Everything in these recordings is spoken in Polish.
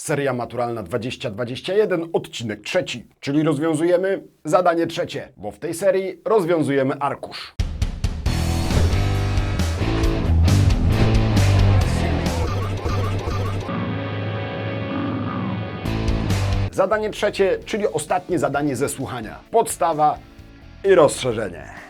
Seria maturalna 2021, odcinek trzeci, czyli rozwiązujemy zadanie trzecie, bo w tej serii rozwiązujemy arkusz. Zadanie trzecie, czyli ostatnie zadanie ze słuchania. Podstawa i rozszerzenie.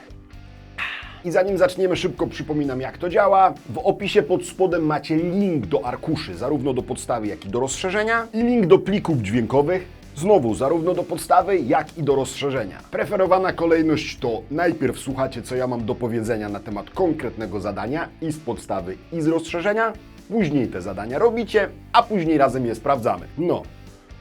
I zanim zaczniemy, szybko przypominam, jak to działa. W opisie pod spodem macie link do arkuszy, zarówno do podstawy, jak i do rozszerzenia, i link do plików dźwiękowych. Znowu, zarówno do podstawy, jak i do rozszerzenia. Preferowana kolejność to najpierw słuchacie, co ja mam do powiedzenia na temat konkretnego zadania i z podstawy, i z rozszerzenia. Później te zadania robicie, a później razem je sprawdzamy. No,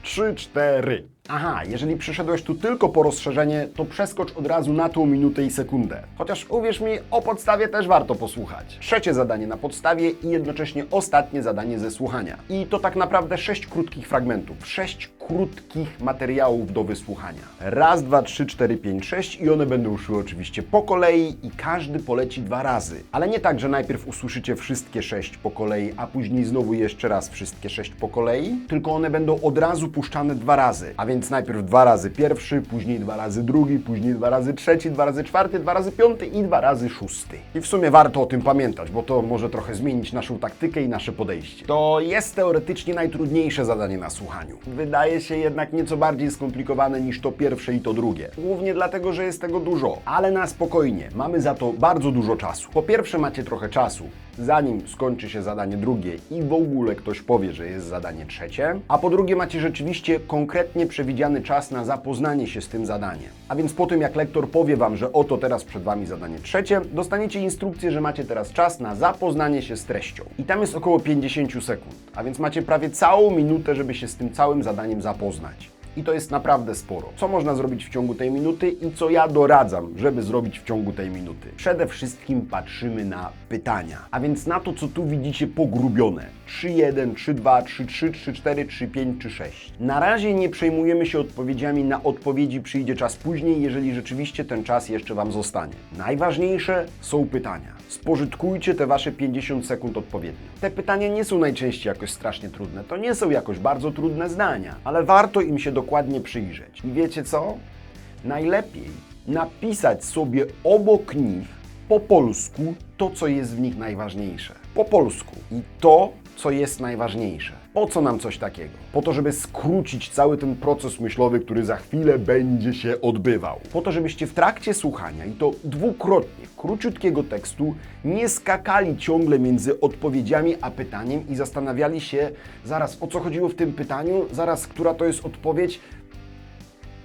3, 4. Aha, jeżeli przyszedłeś tu tylko po rozszerzenie, to przeskocz od razu na tą minutę i sekundę. Chociaż uwierz mi, o podstawie też warto posłuchać. Trzecie zadanie na podstawie i jednocześnie ostatnie zadanie ze słuchania. I to tak naprawdę sześć krótkich fragmentów, sześć krótkich materiałów do wysłuchania. Raz, dwa, trzy, cztery, pięć, sześć i one będą szły oczywiście po kolei i każdy poleci dwa razy. Ale nie tak, że najpierw usłyszycie wszystkie sześć po kolei, a później znowu jeszcze raz wszystkie sześć po kolei, tylko one będą od razu puszczane dwa razy. A więc najpierw dwa razy pierwszy, później dwa razy drugi, później dwa razy trzeci, dwa razy czwarty, dwa razy piąty i dwa razy szósty. I w sumie warto o tym pamiętać, bo to może trochę zmienić naszą taktykę i nasze podejście. To jest teoretycznie najtrudniejsze zadanie na słuchaniu. Wydaje się jednak nieco bardziej skomplikowane niż to pierwsze i to drugie. Głównie dlatego, że jest tego dużo. Ale na spokojnie, mamy za to bardzo dużo czasu. Po pierwsze macie trochę czasu, zanim skończy się zadanie drugie i w ogóle ktoś powie, że jest zadanie trzecie, a po drugie macie rzeczywiście konkretnie przewidziany czas na zapoznanie się z tym zadaniem. A więc po tym jak lektor powie Wam, że oto teraz przed Wami zadanie trzecie, dostaniecie instrukcję, że macie teraz czas na zapoznanie się z treścią. I tam jest około 50 sekund, a więc macie prawie całą minutę, żeby się z tym całym zadaniem zapoznać. I to jest naprawdę sporo. Co można zrobić w ciągu tej minuty i co ja doradzam, żeby zrobić w ciągu tej minuty? Przede wszystkim patrzymy na pytania, a więc na to, co tu widzicie pogrubione. 3-1, 3-2, 3-3, 3-4, 3-5 czy 6. Na razie nie przejmujemy się odpowiedziami, na odpowiedzi przyjdzie czas później, jeżeli rzeczywiście ten czas jeszcze Wam zostanie. Najważniejsze są pytania. Spożytkujcie te Wasze 50 sekund odpowiednio. Te pytania nie są najczęściej jakoś strasznie trudne, to nie są jakoś bardzo trudne zdania, ale warto im się dokładnie przyjrzeć. I wiecie co? Najlepiej napisać sobie obok nich po polsku to, co jest w nich najważniejsze. Po polsku. I to, co jest najważniejsze. Po co nam coś takiego? Po to, żeby skrócić cały ten proces myślowy, który za chwilę będzie się odbywał. Po to, żebyście w trakcie słuchania, i to dwukrotnie, króciutkiego tekstu, nie skakali ciągle między odpowiedziami a pytaniem i zastanawiali się, zaraz o co chodziło w tym pytaniu, zaraz która to jest odpowiedź,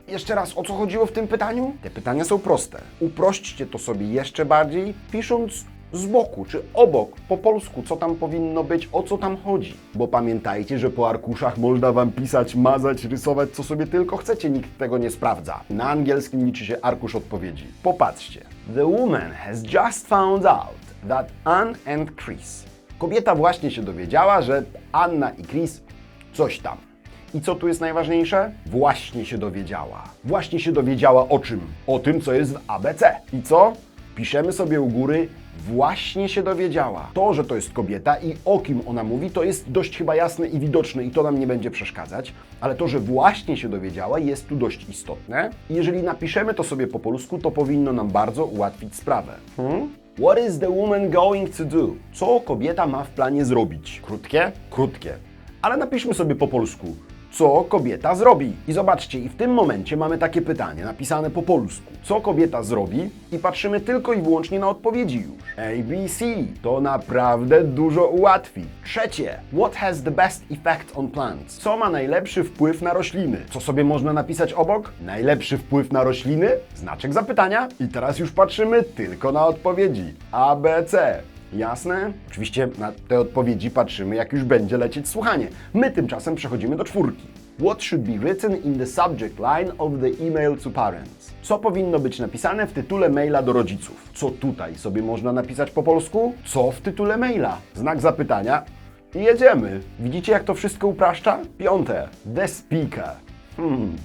jeszcze raz, o co chodziło w tym pytaniu? Te pytania są proste. Uprośćcie to sobie jeszcze bardziej, pisząc z boku czy obok, po polsku, co tam powinno być, o co tam chodzi. Bo pamiętajcie, że po arkuszach można Wam pisać, mazać, rysować, co sobie tylko chcecie, nikt tego nie sprawdza. Na angielskim liczy się arkusz odpowiedzi. Popatrzcie. The woman has just found out that Anne and Chris. Kobieta właśnie się dowiedziała, że Anna i Chris coś tam. I co tu jest najważniejsze? Właśnie się dowiedziała. Właśnie się dowiedziała o czym? O tym, co jest w ABC. I co? Piszemy sobie u góry, właśnie się dowiedziała. To, że to jest kobieta i o kim ona mówi, to jest dość chyba jasne i widoczne i to nam nie będzie przeszkadzać, ale to, że właśnie się dowiedziała, jest tu dość istotne. I jeżeli napiszemy to sobie po polsku, to powinno nam bardzo ułatwić sprawę. Hmm? What is the woman going to do? Co kobieta ma w planie zrobić? Krótkie? Krótkie. Ale napiszmy sobie po polsku co kobieta zrobi. I zobaczcie, i w tym momencie mamy takie pytanie napisane po polsku. Co kobieta zrobi? I patrzymy tylko i wyłącznie na odpowiedzi już. ABC. To naprawdę dużo ułatwi. Trzecie. What has the best effect on plants? Co ma najlepszy wpływ na rośliny? Co sobie można napisać obok? Najlepszy wpływ na rośliny? Znaczek zapytania. I teraz już patrzymy tylko na odpowiedzi. ABC. Jasne? Oczywiście na te odpowiedzi patrzymy, jak już będzie lecieć słuchanie. My tymczasem przechodzimy do czwórki. What should be written in the subject line of the email to parents? Co powinno być napisane w tytule maila do rodziców? Co tutaj sobie można napisać po polsku? Co w tytule maila? Znak zapytania. I jedziemy. Widzicie, jak to wszystko upraszcza? Piąte. The speaker. Hmm.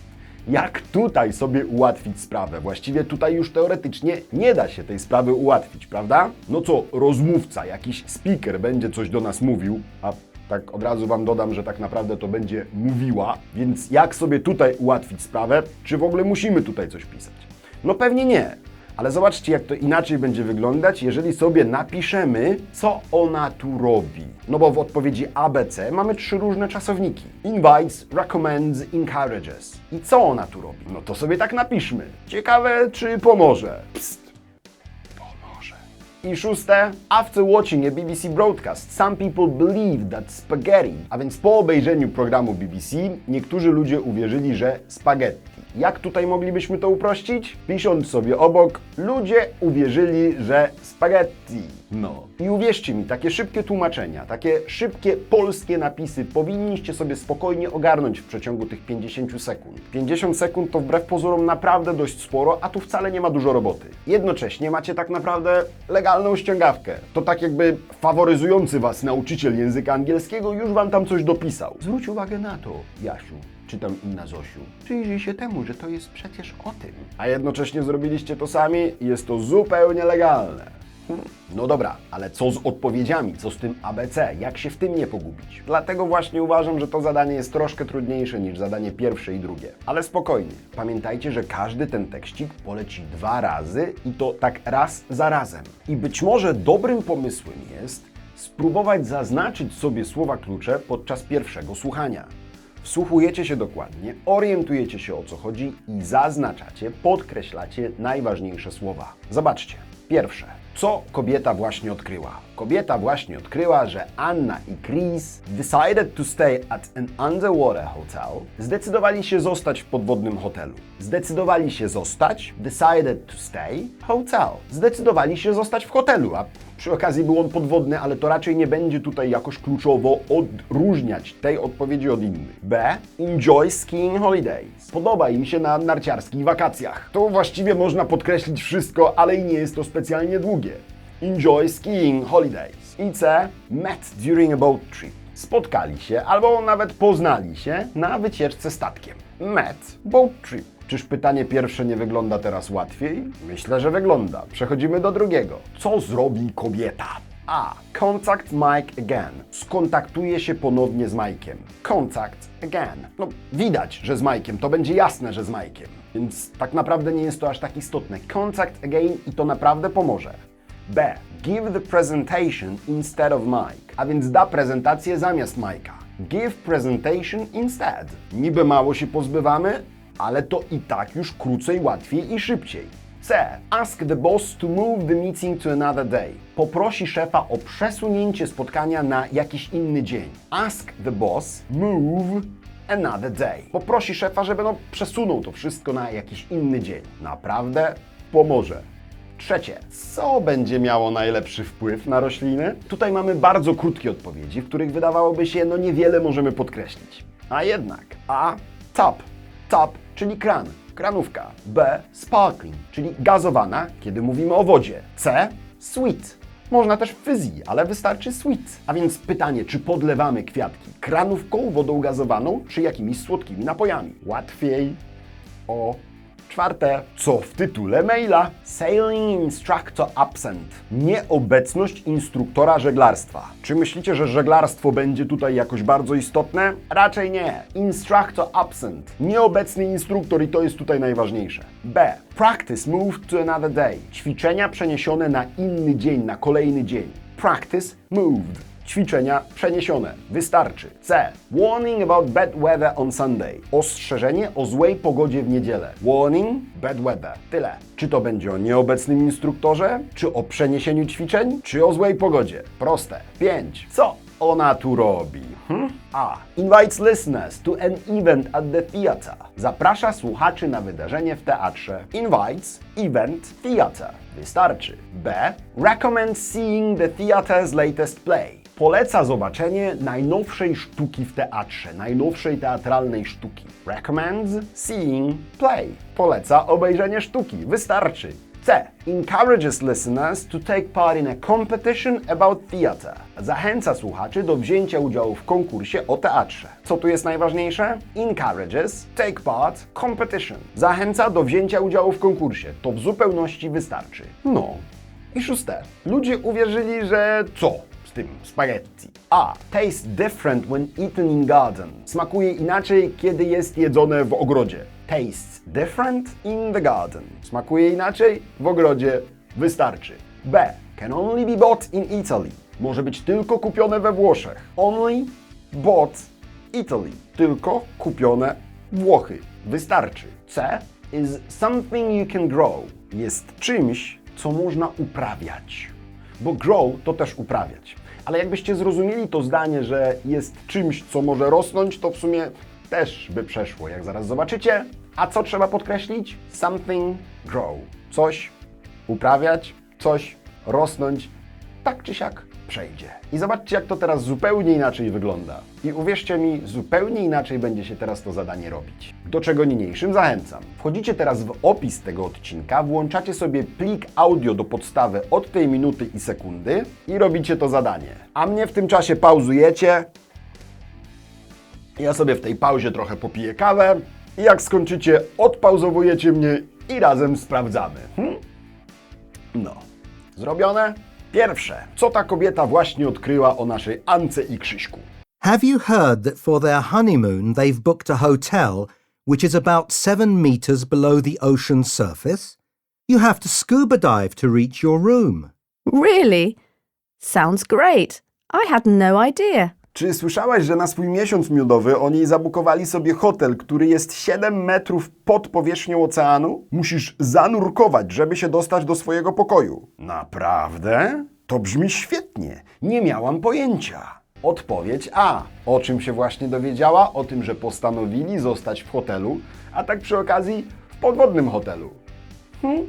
Jak tutaj sobie ułatwić sprawę? Właściwie tutaj już teoretycznie nie da się tej sprawy ułatwić, prawda? No co, rozmówca, jakiś speaker będzie coś do nas mówił, a Tak od razu Wam dodam, że tak naprawdę to będzie mówiła, więc jak sobie tutaj ułatwić sprawę? Czy w ogóle musimy tutaj coś pisać? No pewnie nie. Ale zobaczcie, jak to inaczej będzie wyglądać, jeżeli sobie napiszemy, co ona tu robi. No bo w odpowiedzi ABC mamy trzy różne czasowniki. Invites, recommends, encourages. I co ona tu robi? No to sobie tak napiszmy. Ciekawe, czy pomoże. Psst. Pomoże. I szóste, after watching a BBC broadcast, some people believe that spaghetti, a więc po obejrzeniu programu BBC, niektórzy ludzie uwierzyli, że spaghetti. Jak tutaj moglibyśmy to uprościć? Pisząc sobie obok, ludzie uwierzyli, że spaghetti. No. I uwierzcie mi, takie szybkie tłumaczenia, takie szybkie polskie napisy powinniście sobie spokojnie ogarnąć w przeciągu tych 50 sekund. 50 sekund to wbrew pozorom naprawdę dość sporo, a tu wcale nie ma dużo roboty. Jednocześnie macie tak naprawdę legalną ściągawkę. To tak jakby faworyzujący was nauczyciel języka angielskiego już wam tam coś dopisał. Zwróć uwagę na to, Jasiu czy tam inna Zosiu. Przyjrzyj się temu, że to jest przecież o tym. A jednocześnie zrobiliście to sami i jest to zupełnie legalne. No dobra, ale co z odpowiedziami? Co z tym ABC? Jak się w tym nie pogubić? Dlatego właśnie uważam, że to zadanie jest troszkę trudniejsze niż zadanie pierwsze i drugie. Ale spokojnie. Pamiętajcie, że każdy ten tekścik poleci dwa razy i to tak raz za razem. I być może dobrym pomysłem jest spróbować zaznaczyć sobie słowa klucze podczas pierwszego słuchania. Wsłuchujecie się dokładnie, orientujecie się o co chodzi i zaznaczacie, podkreślacie najważniejsze słowa. Zobaczcie. Pierwsze. Co kobieta właśnie odkryła? Kobieta właśnie odkryła, że Anna i Chris decided to stay at an underwater hotel. Zdecydowali się zostać w podwodnym hotelu. Zdecydowali się zostać, decided to stay, hotel. Zdecydowali się zostać w hotelu, a przy okazji był on podwodny, ale to raczej nie będzie tutaj jakoś kluczowo odróżniać tej odpowiedzi od innych. B. Enjoy skiing holidays. Podoba im się na narciarskich wakacjach. To właściwie można podkreślić wszystko, ale i nie jest to specjalnie długie. Enjoy skiing holidays. I C. Met during a boat trip. Spotkali się albo nawet poznali się na wycieczce statkiem. Met boat trip. Czyż pytanie pierwsze nie wygląda teraz łatwiej? Myślę, że wygląda. Przechodzimy do drugiego. Co zrobi kobieta? A. Contact Mike again. Skontaktuje się ponownie z Mike'iem. Contact again. No, widać, że z Mike'iem. To będzie jasne, że z Mike'iem. Więc tak naprawdę nie jest to aż tak istotne. Contact again i to naprawdę pomoże. B. Give the presentation instead of Mike. A więc da prezentację zamiast Mike'a. Give presentation instead. Niby mało się pozbywamy, ale to i tak już krócej, łatwiej i szybciej. C. Ask the boss to move the meeting to another day. Poprosi szefa o przesunięcie spotkania na jakiś inny dzień. Ask the boss move another day. Poprosi szefa, żeby no przesunął to wszystko na jakiś inny dzień. Naprawdę pomoże. Trzecie, co będzie miało najlepszy wpływ na rośliny? Tutaj mamy bardzo krótkie odpowiedzi, w których wydawałoby się, no niewiele możemy podkreślić. A jednak A. Tap. Tap, czyli kran, kranówka. B. Sparkling, czyli gazowana, kiedy mówimy o wodzie. C. Sweet. Można też fizzy, ale wystarczy sweet. A więc pytanie, czy podlewamy kwiatki kranówką, wodą gazowaną, czy jakimiś słodkimi napojami? Łatwiej o Czwarte, co w tytule maila? Sailing Instructor Absent. Nieobecność instruktora żeglarstwa. Czy myślicie, że żeglarstwo będzie tutaj jakoś bardzo istotne? Raczej nie. Instructor Absent. Nieobecny instruktor i to jest tutaj najważniejsze. B. Practice moved to another day. Ćwiczenia przeniesione na inny dzień, na kolejny dzień. Practice moved ćwiczenia przeniesione. Wystarczy. C. Warning about bad weather on Sunday. Ostrzeżenie o złej pogodzie w niedzielę. Warning, bad weather. Tyle. Czy to będzie o nieobecnym instruktorze, czy o przeniesieniu ćwiczeń, czy o złej pogodzie? Proste. 5. Co ona tu robi? Hm? A. Invites listeners to an event at the theater. Zaprasza słuchaczy na wydarzenie w teatrze. Invites, event, theater. Wystarczy. B. Recommend seeing the theater's latest play poleca zobaczenie najnowszej sztuki w teatrze, najnowszej teatralnej sztuki. Recommends seeing play. Poleca obejrzenie sztuki. Wystarczy. C. Encourages listeners to take part in a competition about theatre. Zachęca słuchaczy do wzięcia udziału w konkursie o teatrze. Co tu jest najważniejsze? Encourages, take part, competition. Zachęca do wzięcia udziału w konkursie. To w zupełności wystarczy. No. I szóste. Ludzie uwierzyli, że co? Tym spaghetti? A. Tastes different when eaten in garden. Smakuje inaczej, kiedy jest jedzone w ogrodzie. Tastes different in the garden. Smakuje inaczej w ogrodzie. Wystarczy. B. Can only be bought in Italy. Może być tylko kupione we Włoszech. Only bought Italy. Tylko kupione Włochy. Wystarczy. C. Is something you can grow. Jest czymś, co można uprawiać. Bo grow to też uprawiać. Ale jakbyście zrozumieli to zdanie, że jest czymś, co może rosnąć, to w sumie też by przeszło, jak zaraz zobaczycie. A co trzeba podkreślić? Something grow. Coś uprawiać, coś rosnąć, tak czy siak przejdzie. I zobaczcie, jak to teraz zupełnie inaczej wygląda. I uwierzcie mi, zupełnie inaczej będzie się teraz to zadanie robić. Do czego niniejszym zachęcam. Wchodzicie teraz w opis tego odcinka, włączacie sobie plik audio do podstawy od tej minuty i sekundy i robicie to zadanie. A mnie w tym czasie pauzujecie. Ja sobie w tej pauzie trochę popiję kawę i jak skończycie, odpauzowujecie mnie i razem sprawdzamy. Hm? No, zrobione? Pierwsze, co ta kobieta właśnie odkryła o naszej Ance i Krzyśku? Have you heard that for their honeymoon they've booked a hotel which is about seven meters below the ocean's surface? You have to scuba dive to reach your room. Really? Sounds great. I had no idea. Czy słyszałaś, że na swój miesiąc miodowy oni zabukowali sobie hotel, który jest 7 metrów pod powierzchnią oceanu? Musisz zanurkować, żeby się dostać do swojego pokoju. Naprawdę? To brzmi świetnie. Nie miałam pojęcia. Odpowiedź A. O czym się właśnie dowiedziała? O tym, że postanowili zostać w hotelu, a tak przy okazji w podwodnym hotelu. Hm?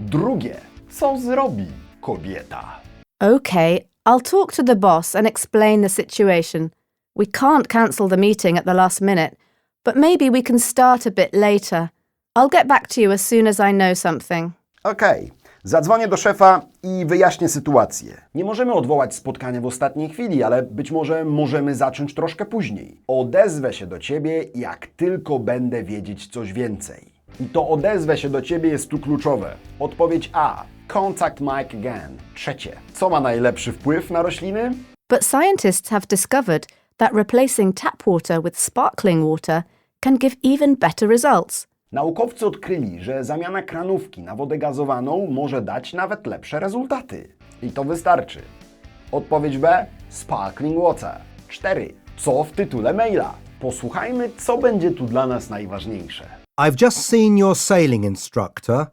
Drugie. Co zrobi kobieta? Okay, I'll talk to the boss and explain the situation. We can't cancel the meeting at the last minute, but maybe we can start a bit later. I'll get back to you as soon as I know something. Okej, zadzwonię do szefa i wyjaśnię sytuację. Nie możemy odwołać spotkania w ostatniej chwili, ale być może możemy zacząć troszkę później. Odezwę się do ciebie, jak tylko będę wiedzieć coś więcej. I to odezwę się do ciebie jest tu kluczowe. Odpowiedź A. Contact Mike again. Trzecie. Co ma najlepszy wpływ na rośliny? But scientists have discovered that replacing tap water with sparkling water can give even better results. Naukowcy odkryli, że zamiana kranówki na wodę gazowaną może dać nawet lepsze rezultaty. I to wystarczy. Odpowiedź B. Sparkling water. 4. Co w tytule maila? Posłuchajmy, co będzie tu dla nas najważniejsze. I've just seen your sailing instructor.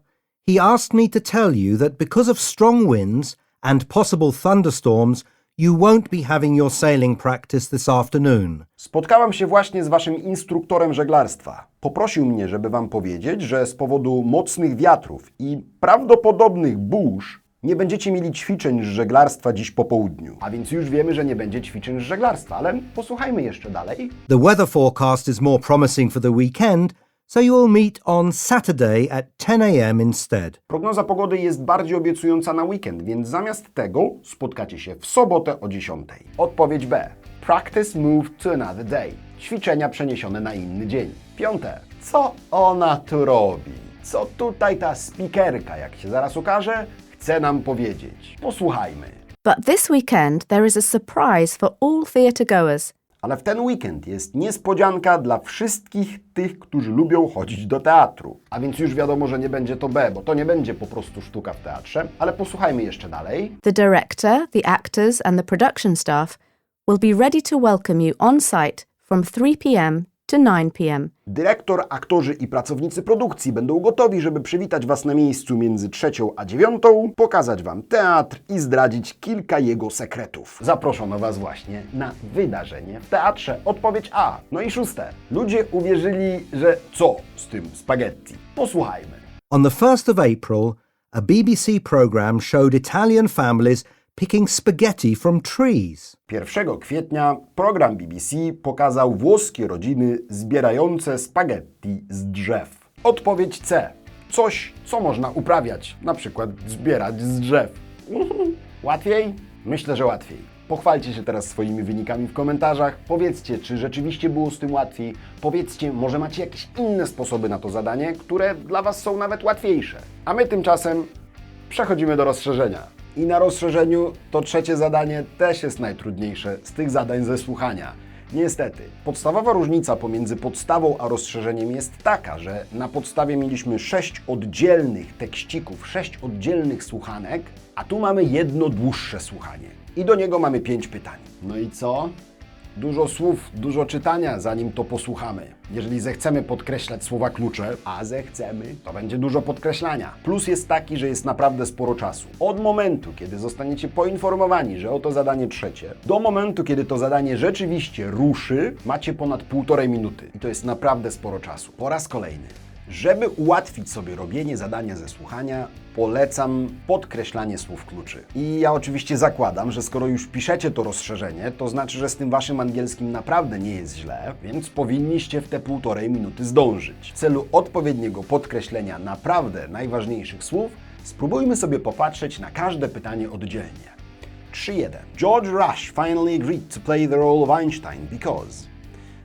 He asked me to tell you that because of strong winds and possible thunderstorms, you won't be having your sailing practice this afternoon. Spotkałam się właśnie z waszym instruktorem żeglarstwa. Poprosił mnie, żeby wam powiedzieć, że z powodu mocnych wiatrów i prawdopodobnych burz nie będziecie mieli ćwiczeń z żeglarstwa dziś po południu. A więc już wiemy, że nie będzie ćwiczeń z żeglarstwa, ale posłuchajmy jeszcze dalej. The weather forecast is more promising for the weekend, so you will meet on Saturday at 10 a.m. instead. Prognoza pogody jest bardziej obiecująca na weekend, więc zamiast tego spotkacie się w sobotę o 10. Odpowiedź B. Practice move to another day. Ćwiczenia przeniesione na inny dzień. Piąte. Co ona tu robi? Co tutaj ta spikerka, jak się zaraz okaże, chce nam powiedzieć? Posłuchajmy. But this weekend there is a surprise for all theatre goers. Ale w ten weekend jest niespodzianka dla wszystkich tych, którzy lubią chodzić do teatru. A więc już wiadomo, że nie będzie to B, bo to nie będzie po prostu sztuka w teatrze. Ale posłuchajmy jeszcze dalej. The director, the actors, and the production staff will be ready to welcome you on site from 3 pm to 9 pm. Dyrektor, aktorzy i pracownicy produkcji będą gotowi, żeby przywitać Was na miejscu między trzecią a dziewiątą, pokazać Wam teatr i zdradzić kilka jego sekretów. Zaproszono Was właśnie na wydarzenie w teatrze. Odpowiedź A. No i szóste. Ludzie uwierzyli, że co z tym spaghetti? Posłuchajmy. On the 1st of April, a BBC programme showed Italian families picking spaghetti from trees. 1 kwietnia program BBC pokazał włoskie rodziny zbierające spaghetti z drzew. Odpowiedź C. Coś, co można uprawiać, na przykład zbierać z drzew. Łatwiej? Myślę, że łatwiej. Pochwalcie się teraz swoimi wynikami w komentarzach. Powiedzcie, czy rzeczywiście było z tym łatwiej. Powiedzcie, może macie jakieś inne sposoby na to zadanie, które dla Was są nawet łatwiejsze. A my tymczasem przechodzimy do rozszerzenia. I na rozszerzeniu to trzecie zadanie też jest najtrudniejsze z tych zadań ze słuchania. Niestety, podstawowa różnica pomiędzy podstawą a rozszerzeniem jest taka, że na podstawie mieliśmy sześć oddzielnych tekścików, sześć oddzielnych słuchanek, a tu mamy jedno dłuższe słuchanie. I do niego mamy pięć pytań. No i co? Dużo słów, dużo czytania, zanim to posłuchamy. Jeżeli zechcemy podkreślać słowa klucze, a zechcemy, to będzie dużo podkreślania. Plus jest taki, że jest naprawdę sporo czasu. Od momentu, kiedy zostaniecie poinformowani, że oto zadanie trzecie, do momentu, kiedy to zadanie rzeczywiście ruszy, macie ponad półtorej minuty. I to jest naprawdę sporo czasu. Po raz kolejny. Żeby ułatwić sobie robienie zadania ze słuchania, polecam podkreślanie słów kluczy. I ja oczywiście zakładam, że skoro już piszecie to rozszerzenie, to znaczy, że z tym waszym angielskim naprawdę nie jest źle, więc powinniście w te półtorej minuty zdążyć. W celu odpowiedniego podkreślenia naprawdę najważniejszych słów, spróbujmy sobie popatrzeć na każde pytanie oddzielnie. 3.1. George Rush finally agreed to play the role of Einstein because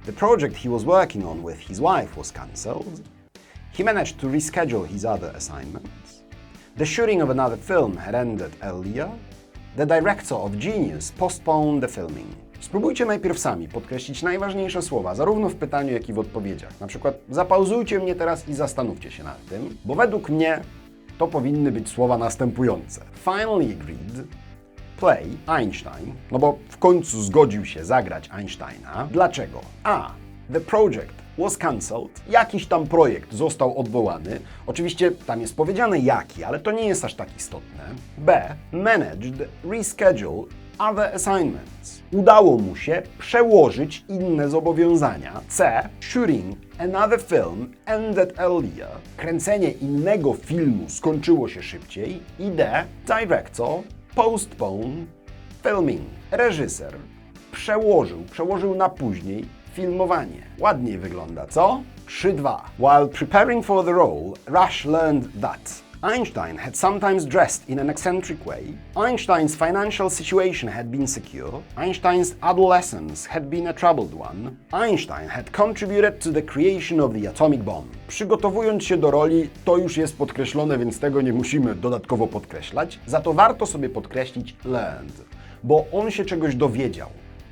the project he was working on with his wife was cancelled. He managed to reschedule his other assignments. The shooting of another film had ended earlier. The director of Genius postponed the filming. Spróbujcie najpierw sami podkreślić najważniejsze słowa, zarówno w pytaniu, jak i w odpowiedziach. Na przykład zapauzujcie mnie teraz i zastanówcie się nad tym, bo według mnie to powinny być słowa następujące. Finally agreed play Einstein, no bo w końcu zgodził się zagrać Einsteina. Dlaczego? A. The project was cancelled. Jakiś tam projekt został odwołany. Oczywiście tam jest powiedziane jaki, ale to nie jest aż tak istotne. B. Managed reschedule other assignments. Udało mu się przełożyć inne zobowiązania. C. Shooting another film ended earlier. Kręcenie innego filmu skończyło się szybciej. I D. Director postpone filming. Reżyser przełożył, przełożył na później filmowanie. Ładniej wygląda, co? 3-2. While preparing for the role, Rush learned that Einstein had sometimes dressed in an eccentric way. Einstein's financial situation had been secure. Einstein's adolescence had been a troubled one. Einstein had contributed to the creation of the atomic bomb. Przygotowując się do roli, to już jest podkreślone, więc tego nie musimy dodatkowo podkreślać. Za to warto sobie podkreślić learned, bo on się czegoś dowiedział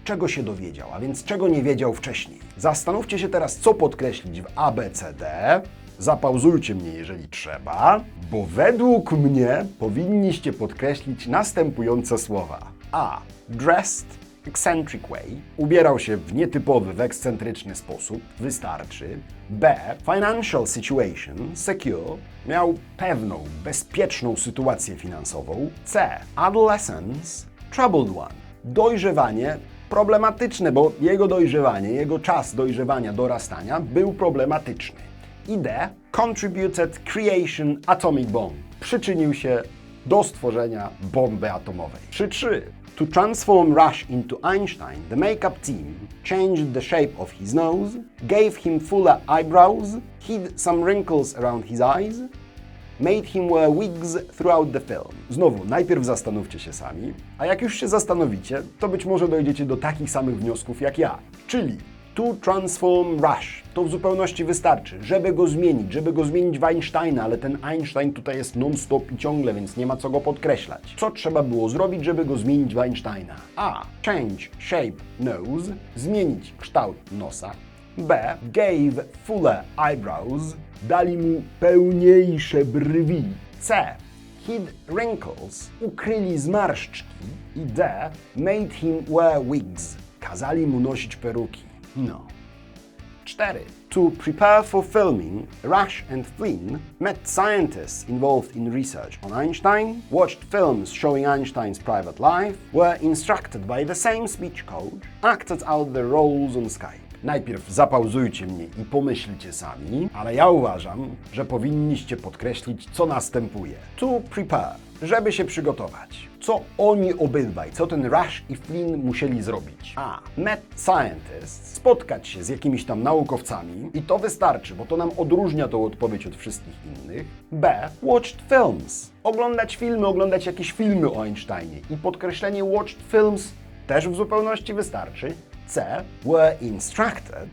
czego się dowiedział, a więc czego nie wiedział wcześniej. Zastanówcie się teraz, co podkreślić w ABCD. Zapauzujcie mnie, jeżeli trzeba, bo według mnie powinniście podkreślić następujące słowa. A. Dressed eccentric way. Ubierał się w nietypowy, w ekscentryczny sposób. Wystarczy. B. Financial situation secure. Miał pewną, bezpieczną sytuację finansową. C. Adolescence troubled one. Dojrzewanie problematyczne, bo jego dojrzewanie, jego czas dojrzewania, dorastania był problematyczny. I D. Contributed creation atomic bomb. Przyczynił się do stworzenia bomby atomowej. 3-3. To transform Rush into Einstein, the makeup team changed the shape of his nose, gave him fuller eyebrows, hid some wrinkles around his eyes, made him wear wigs throughout the film. Znowu, najpierw zastanówcie się sami, a jak już się zastanowicie, to być może dojdziecie do takich samych wniosków jak ja. Czyli to transform Rush. To w zupełności wystarczy, żeby go zmienić, żeby go zmienić w Einsteina, ale ten Einstein tutaj jest non-stop i ciągle, więc nie ma co go podkreślać. Co trzeba było zrobić, żeby go zmienić w Einsteina? A. Change shape nose. Zmienić kształt nosa. B. Gave fuller eyebrows. Dali mu pełniejsze brwi. C. Hid wrinkles. Ukryli zmarszczki. I D. Made him wear wigs. Kazali mu nosić peruki. No. 4. To prepare for filming, Rush and Flynn met scientists involved in research on Einstein, watched films showing Einstein's private life, were instructed by the same speech coach, acted out their roles on Skype. Najpierw zapauzujcie mnie i pomyślcie sami, ale ja uważam, że powinniście podkreślić, co następuje. To prepare, żeby się przygotować. Co oni obydwaj, co ten Rush i Flynn musieli zrobić? A. Met scientists, spotkać się z jakimiś tam naukowcami i to wystarczy, bo to nam odróżnia tą odpowiedź od wszystkich innych. B. Watched films, oglądać filmy, oglądać jakieś filmy o Einsteinie i podkreślenie watched films też w zupełności wystarczy. C. Were instructed,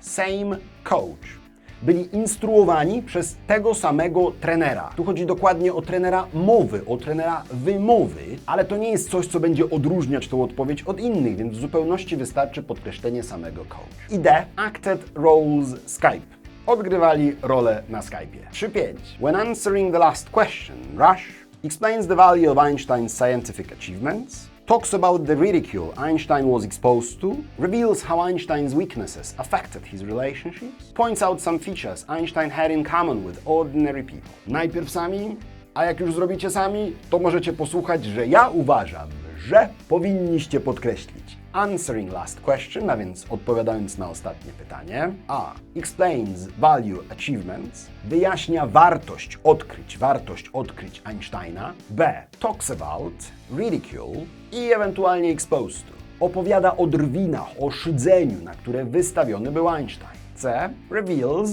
same coach. byli instruowani przez tego samego trenera. Tu chodzi dokładnie o trenera mowy, o trenera wymowy, ale to nie jest coś, co będzie odróżniać tą odpowiedź od innych, więc w zupełności wystarczy podkreślenie samego coach. I D. Acted roles Skype. Odgrywali rolę na Skype'ie. 3.5. When answering the last question, Rush explains the value of Einstein's scientific achievements, talks about the ridicule Einstein was exposed to, reveals how Einstein's weaknesses affected his relationships, points out some features Einstein had in common with ordinary people. Najpierw sami, a jak już zrobicie sami, to możecie posłuchać, że ja uważam, że powinniście podkreślić answering last question, a więc odpowiadając na ostatnie pytanie. A. Explains value achievements. Wyjaśnia wartość odkryć, wartość odkryć Einsteina. B. Talks about ridicule i ewentualnie exposed to. Opowiada o drwinach, o szydzeniu, na które wystawiony był Einstein. C. Reveals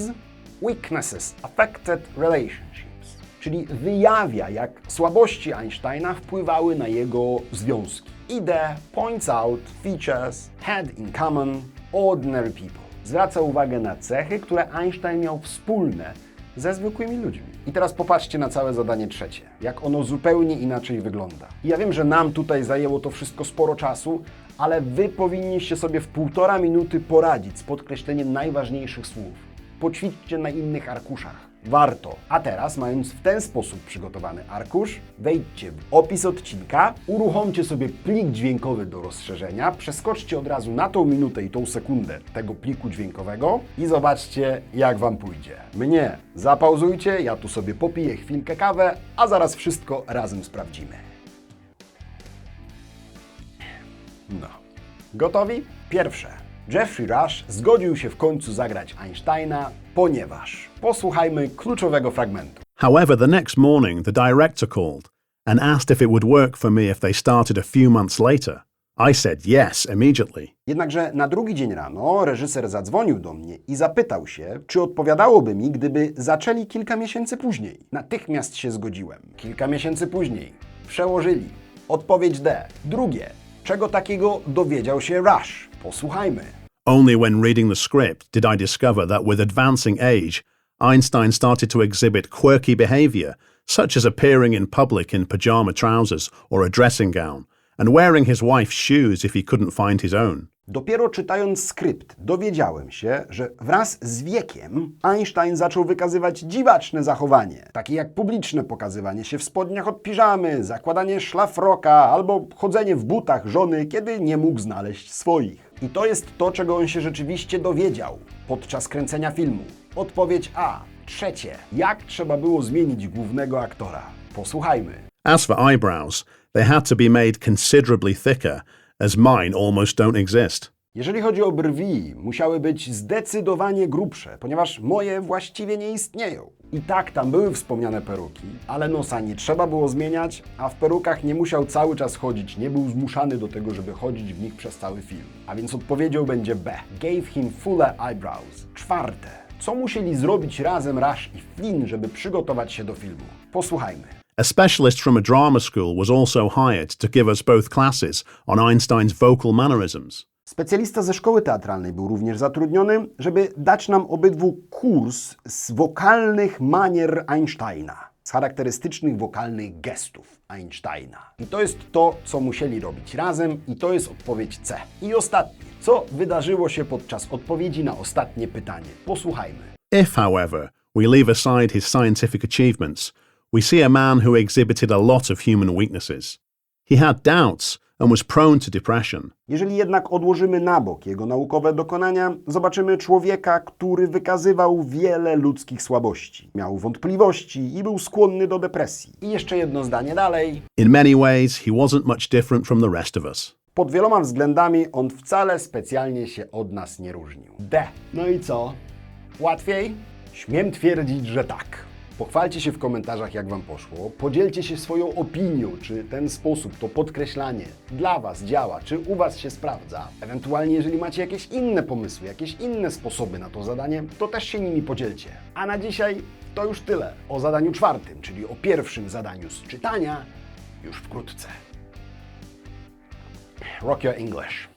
weaknesses affected relationships czyli wyjawia, jak słabości Einsteina wpływały na jego związki. I D points out features had in common ordinary people. Zwraca uwagę na cechy, które Einstein miał wspólne ze zwykłymi ludźmi. I teraz popatrzcie na całe zadanie trzecie, jak ono zupełnie inaczej wygląda. I ja wiem, że nam tutaj zajęło to wszystko sporo czasu, ale wy powinniście sobie w półtora minuty poradzić z podkreśleniem najważniejszych słów. Poćwiczcie na innych arkuszach. Warto. A teraz, mając w ten sposób przygotowany arkusz, wejdźcie w opis odcinka, uruchomcie sobie plik dźwiękowy do rozszerzenia, przeskoczcie od razu na tą minutę i tą sekundę tego pliku dźwiękowego i zobaczcie, jak Wam pójdzie. Mnie zapauzujcie, ja tu sobie popiję chwilkę kawę, a zaraz wszystko razem sprawdzimy. No. Gotowi? Pierwsze. Jeffrey Rush zgodził się w końcu zagrać Einsteina, ponieważ posłuchajmy kluczowego fragmentu. However, the next morning, the director called and asked if it would work for me if they started a few months later. I said yes immediately. Jednakże na drugi dzień rano reżyser zadzwonił do mnie i zapytał się, czy odpowiadałoby mi, gdyby zaczęli kilka miesięcy później. Natychmiast się zgodziłem. Kilka miesięcy później. Przełożyli. Odpowiedź D. Drugie. Czego takiego dowiedział się Rush? Posłuchajmy. Only when reading the script did I discover that with advancing age, Einstein started to exhibit quirky behavior, such as appearing in public in pajama trousers or a dressing gown, and wearing his wife's shoes if he couldn't find his own. Dopiero czytając skrypt dowiedziałem się, że wraz z wiekiem Einstein zaczął wykazywać dziwaczne zachowanie, takie jak publiczne pokazywanie się w spodniach od piżamy, zakładanie szlafroka albo chodzenie w butach żony, kiedy nie mógł znaleźć swoich. I to jest to, czego on się rzeczywiście dowiedział podczas kręcenia filmu. Odpowiedź A. Trzecie. Jak trzeba było zmienić głównego aktora? Posłuchajmy. As for eyebrows, they had to be made considerably thicker, as mine almost don't exist. Jeżeli chodzi o brwi, musiały być zdecydowanie grubsze, ponieważ moje właściwie nie istnieją. I tak tam były wspomniane peruki, ale nosa nie trzeba było zmieniać, a w perukach nie musiał cały czas chodzić, nie był zmuszany do tego, żeby chodzić w nich przez cały film. A więc odpowiedzią będzie B. Gave him fuller eyebrows. Czwarte. Co musieli zrobić razem Rush i Flynn, żeby przygotować się do filmu? Posłuchajmy. A specialist from a drama school was also hired to give us both classes on Einstein's vocal mannerisms. Specjalista ze szkoły teatralnej był również zatrudniony, żeby dać nam obydwu kurs z wokalnych manier Einsteina, z charakterystycznych wokalnych gestów Einsteina. I to jest to, co musieli robić razem, i to jest odpowiedź C. I ostatnie, co wydarzyło się podczas odpowiedzi na ostatnie pytanie? Posłuchajmy. If, however, we leave aside his scientific achievements, we see a man who exhibited a lot of human weaknesses. He had doubts and was prone to depression. Jeżeli jednak odłożymy na bok jego naukowe dokonania, zobaczymy człowieka, który wykazywał wiele ludzkich słabości. Miał wątpliwości i był skłonny do depresji. I jeszcze jedno zdanie dalej. In many ways, he wasn't much different from the rest of us. Pod wieloma względami on wcale specjalnie się od nas nie różnił. D. No i co? Łatwiej? Śmiem twierdzić, że tak. Pochwalcie się w komentarzach, jak Wam poszło. Podzielcie się swoją opinią, czy ten sposób, to podkreślanie dla Was działa, czy u Was się sprawdza. Ewentualnie, jeżeli macie jakieś inne pomysły, jakieś inne sposoby na to zadanie, to też się nimi podzielcie. A na dzisiaj to już tyle. O zadaniu czwartym, czyli o pierwszym zadaniu z czytania, już wkrótce. Rock Your English.